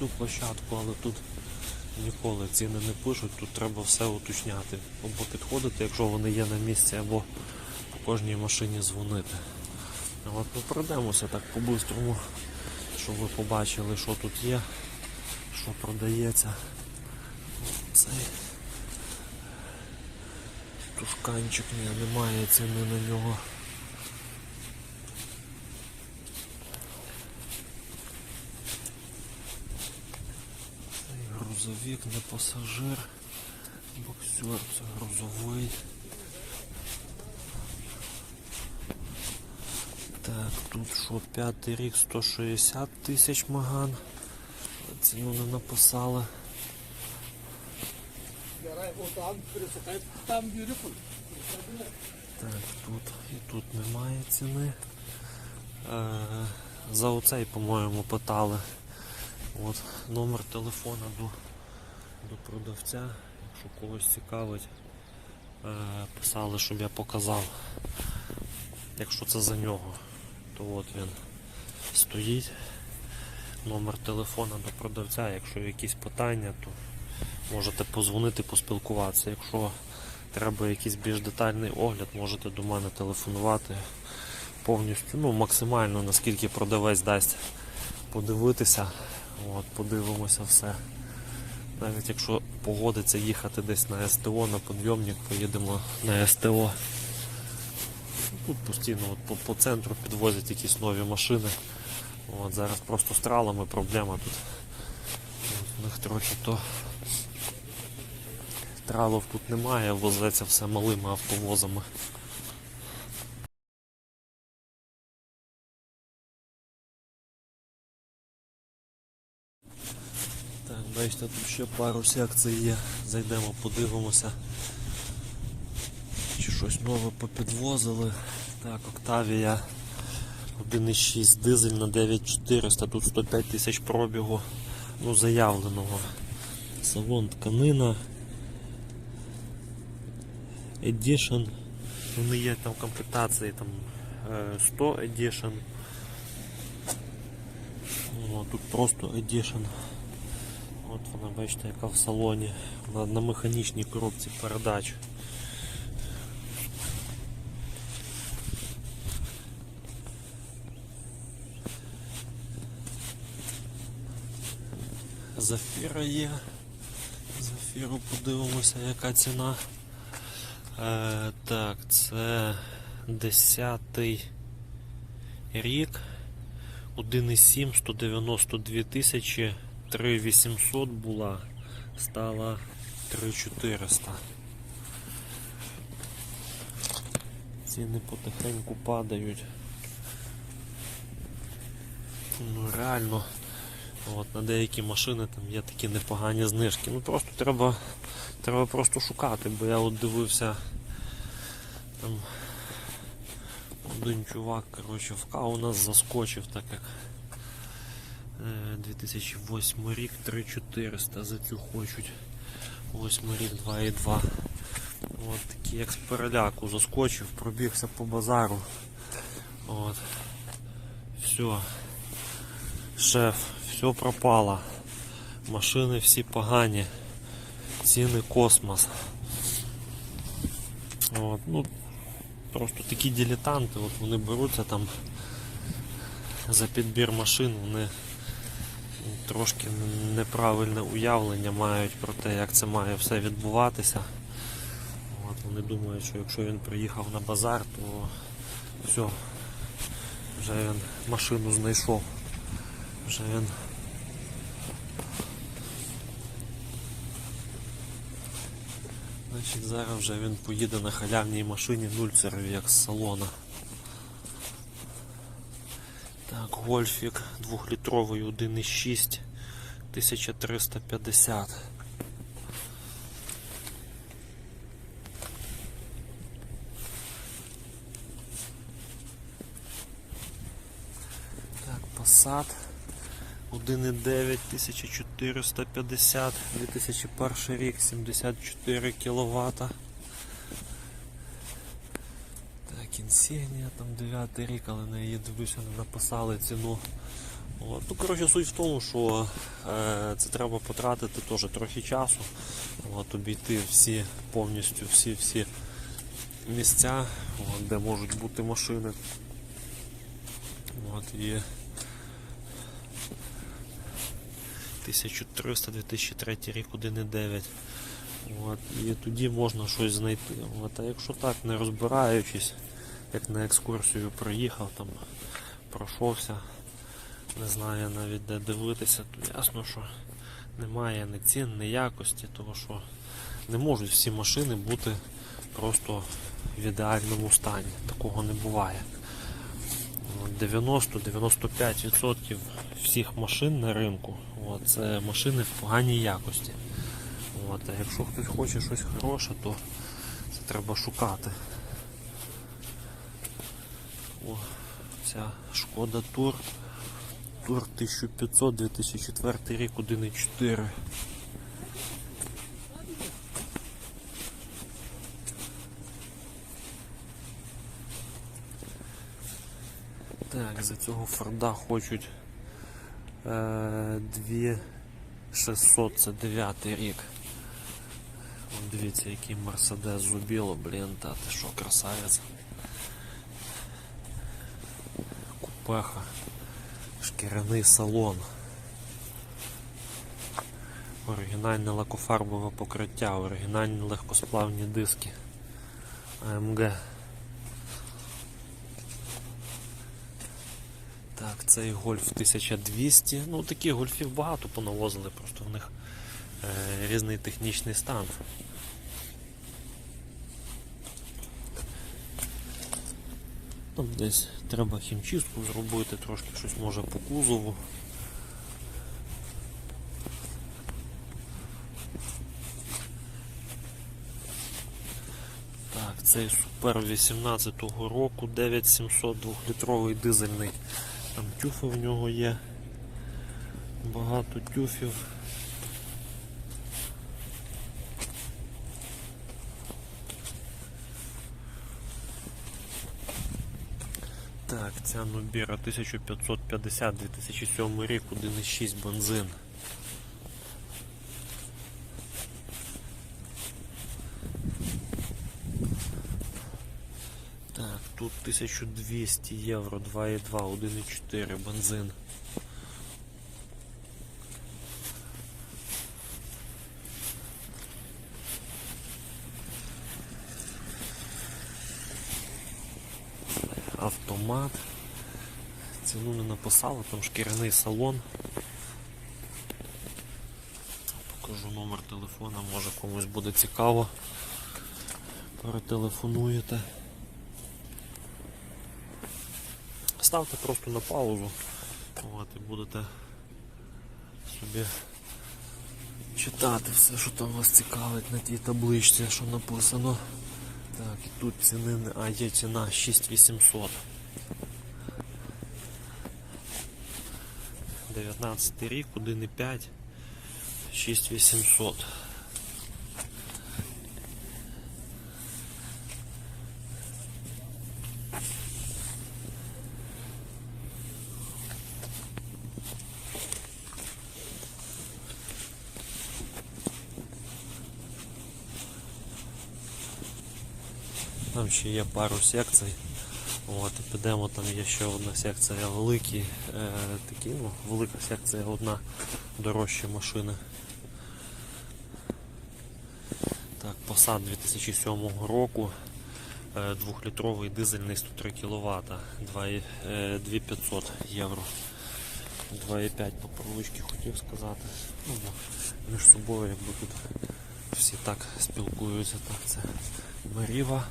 цю площадку, але тут ніколи ціни не пишуть, тут треба все уточняти. Або підходити, якщо вони є на місці, або по кожній машині дзвонити. От ми пройдемося так по-бистрому, щоб ви побачили, що тут є, що продається. Цей тушканчик, немає ціни на нього. Цей грузовик, не пасажир. Боксер, це грузовий. Так, тут що, п'ятий рік 160 тисяч маган. Ціну не написали. Так, тут і тут немає ціни. Е, за оцей, по-моєму, питали. От, номер телефона до, до продавця. Якщо когось цікавить, е, писали, щоб я показав. Якщо це за нього, то от він стоїть. Номер телефона до продавця. Якщо якісь питання, то можете позвонити, поспілкуватися. Якщо треба якийсь більш детальний огляд, можете до мене телефонувати повністю, ну максимально наскільки продавець дасть подивитися. От, подивимося все. Навіть якщо погодиться їхати десь на СТО, на підйомник, поїдемо на СТО. Тут постійно от, по, по центру підвозять якісь нові машини. От, зараз просто з тралами проблема тут. У них трохи то тралов тут немає, возиться все малими автовозами. Бачите, тут ще пару секцій є. Зайдемо, подивимося. Чи щось нове попідвозили. Так, Октавія 1.6 дизель на 9400, тут 105 тисяч пробігу, ну заявленого. Салон тканина. Edition. Вони є там комплектації там е, 100 Edition. О, тут просто Edition. От вона, бачите, яка в салоні. Вона на механічній коробці передач. Зафіра є. Зафіру подивимося, яка ціна. Е, так, це 10 рік. 1,7, 192 тисячі, 3800 була, стала 3400. Ціни потихеньку падають. Ну реально, от на деякі машини там є такі непогані знижки. Ну просто треба, треба просто шукати, бо я от дивився там один чувак, коротше, в Кау нас заскочив, так як 2008 рік 3400 за цю хочуть. 8 рік 2,2. От такий як з переляку заскочив, пробігся по базару. От. Все. Шеф, все пропало. Машини всі погані. Ціни космос. От, ну, просто такі дилетанти, от вони беруться там за підбір машин, вони трошки неправильне уявлення мають про те, як це має все відбуватися. От, вони думають, що якщо він приїхав на базар, то все, вже він машину знайшов. Вже він Значить, зараз вже він поїде на халявній машині нульцерові, як з салона. Так, гольфік 2-літровий 1,6 1350. Так, Passat 1,9 1450, 2001 рік, 74 кВт. Інсігнія, там 9 рік, але на її дивлюся, не написали ціну. От. Ну, коротше, суть в тому, що е, це треба потратити теж трохи часу, от, обійти всі повністю всі всі місця, от, де можуть бути машини. От, і 1300-2003 рік 1,9. От, і тоді можна щось знайти. От, а якщо так, не розбираючись, як на екскурсію проїхав, там пройшовся, не знаю навіть де дивитися, то ясно, що немає ні цін, ні якості, тому що не можуть всі машини бути просто в ідеальному стані. Такого не буває. 90-95% всіх машин на ринку от, це машини в поганій якості. От, а якщо хтось хоче щось хороше, то це треба шукати. О, ця шкода Тур. Тур 1500 2004 рік 1.4. Так, за цього Форда хочуть е, 2600, це 9 рік. От дивіться, який Мерседес зубіло, блін, та ти що, красавець. Купеха, шкіряний салон. Оригінальне лакофарбове покриття, оригінальні легкосплавні диски. AMG. Так, цей гольф 1200. Ну таких гольфів багато понавозили, просто в них е, різний технічний стан. Там десь треба хімчистку зробити, трошки щось може по кузову. Так, цей супер 18-го року 9700 2-літровий дизельний. Там тюфи в нього є. Багато тюфів. Так, ця Нубіра 1550 2007 рік, 1,6 бензин. Так, тут 1200 євро, 2,2, 1,4 бензин. Автомат. Ціну не написали, там шкіряний салон. Покажу номер телефона, може комусь буде цікаво. Перетелефонуєте. Ставте просто на паузу. От, і будете собі читати все, що там вас цікавить на тій табличці, що написано. Так, і тут ціни, а є ціна 6800. 19 рік, 1,5, 6800. Там ще є пару секцій. От, підемо, там є ще одна секція великі, е, такі, ну, велика секція, одна дорожча машина. Так, Passat 2007 року, е, двохлітровий дизельний 103 кВт, 2500 євро. 2,5 по провичці хотів сказати. Ну, між собою якби тут всі так спілкуються. Так, це Маріва.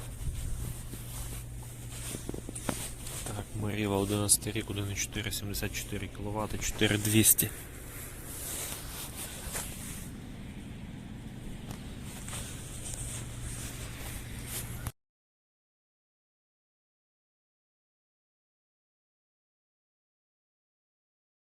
Так, Маріва 11 рік, 1,4, 74 кВт, 4200.